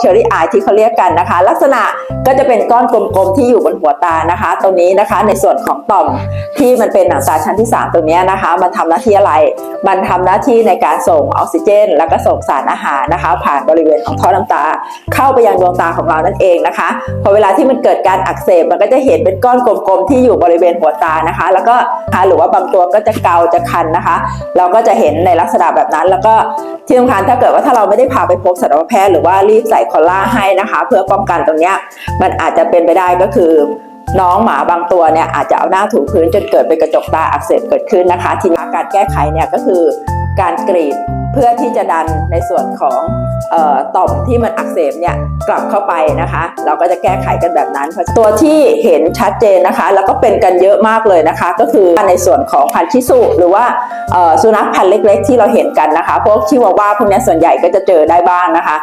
เชอรี่อายที่เขาเรียกกันนะคะ ลักษณะก็จะเป็นก้อนกลมๆที่อยู่บนหัวตานะคะ ตรงนี้นะคะในส่วนของต่อมที่มันเป็นหนังตาชั้นที่ 3 ตรงนี้นะคะ มันทำหน้าที่อะไร มันทำหน้าที่ในการส่งออกซิเจน แล้วก็ส่งสารอาหารนะคะ ผ่านบริเวณของท่อน้ำตา เข้าไปยังดวงตาของเรานั่นเองนะคะพอเวลาที่มันเกิดการอักเสบมันก็จะเห็นเป็นก้อนกลมๆที่อยู่บริเวณหัวตานะคะ แล้วก็หรือว่าบางตัวก็จะเกาจะคันนะคะ เราก็จะเห็นในลักษณะแบบนั้นแล้วก็ ที่สำคัญถ้าเกิดว่าถ้าเราไม่ได้พาไปพบสัตวแพทย์หรือว่ารีบใส่คอลล่าให้นะคะ เพื่อป้องกันตรงเนี้ยมันอาจจะเป็นไปได้ก็คือ น้องหมาบางตัวเนี่ยอาจจะเอาหน้าถูพื้นจนเกิดเป็นกระจกตาอักเสบเกิดขึ้นนะคะ ทีนี้การแก้ไขเนี่ยก็คือการกรีด เพื่อที่จะดันในส่วนของออต่อมที่มันอักเสบเนี่ยกลับเข้าไปนะคะ เราก็จะแก้ไขกันแบบนั้นเพราะตัวที่เห็นชัดเจนนะคะ แล้วก็เป็นกันเยอะมากเลยนะคะ ก็คือในส่วนของพันธุ์ชิสุหรือว่าสุนัขพันธุ์เล็ก ๆ ที่เราเห็นกันนะคะ พวกชิวาว่าพวกนี้ส่วนใหญ่ก็จะเจอได้บ้างนะคะ